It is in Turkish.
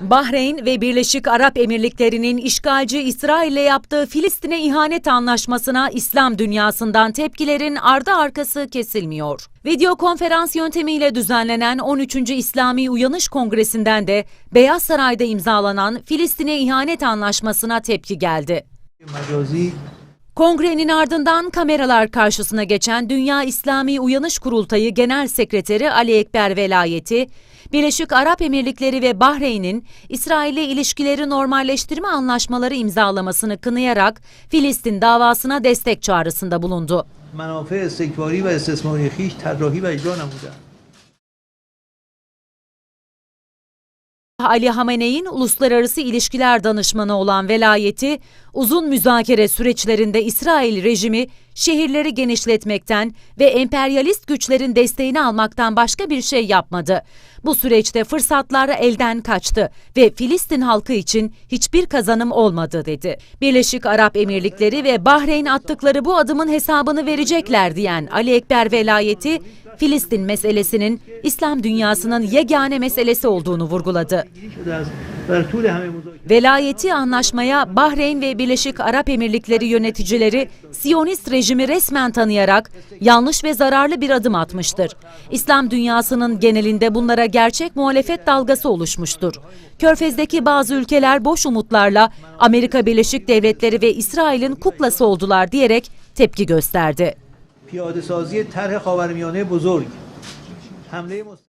Bahreyn ve Birleşik Arap Emirlikleri'nin işgalci İsrail'le yaptığı Filistin'e ihanet anlaşmasına İslam dünyasından tepkilerin ardı arkası kesilmiyor. Video konferans yöntemiyle düzenlenen 13. İslami Uyanış Kongresi'nden de Beyaz Saray'da imzalanan Filistin'e ihanet anlaşmasına tepki geldi. Kongrenin ardından kameralar karşısına geçen Dünya İslami Uyanış Kurultayı Genel Sekreteri Ali Ekber Velayeti, Birleşik Arap Emirlikleri ve Bahreyn'in İsrail ile ilişkileri normalleştirme anlaşmaları imzalamasını kınayarak Filistin davasına destek çağrısında bulundu. Ali Hamene'in uluslararası ilişkiler danışmanı olan velayeti, uzun müzakere süreçlerinde İsrail rejimi şehirleri genişletmekten ve emperyalist güçlerin desteğini almaktan başka bir şey yapmadı. Bu süreçte fırsatlar elden kaçtı ve Filistin halkı için hiçbir kazanım olmadı dedi. Birleşik Arap Emirlikleri ve Bahreyn attıkları bu adımın hesabını verecekler diyen Ali Ekber velayeti, Filistin meselesinin İslam dünyasının yegane meselesi olduğunu vurguladı. Velayeti anlaşmaya Bahreyn ve Birleşik Arap Emirlikleri yöneticileri Siyonist rejimi resmen tanıyarak yanlış ve zararlı bir adım atmıştır. İslam dünyasının genelinde bunlara gerçek muhalefet dalgası oluşmuştur. Körfez'deki bazı ülkeler boş umutlarla Amerika Birleşik Devletleri ve İsrail'in kuklası oldular diyerek tepki gösterdi. پیاده سازی طرح خاورمیانه بزرگ. حمله مست...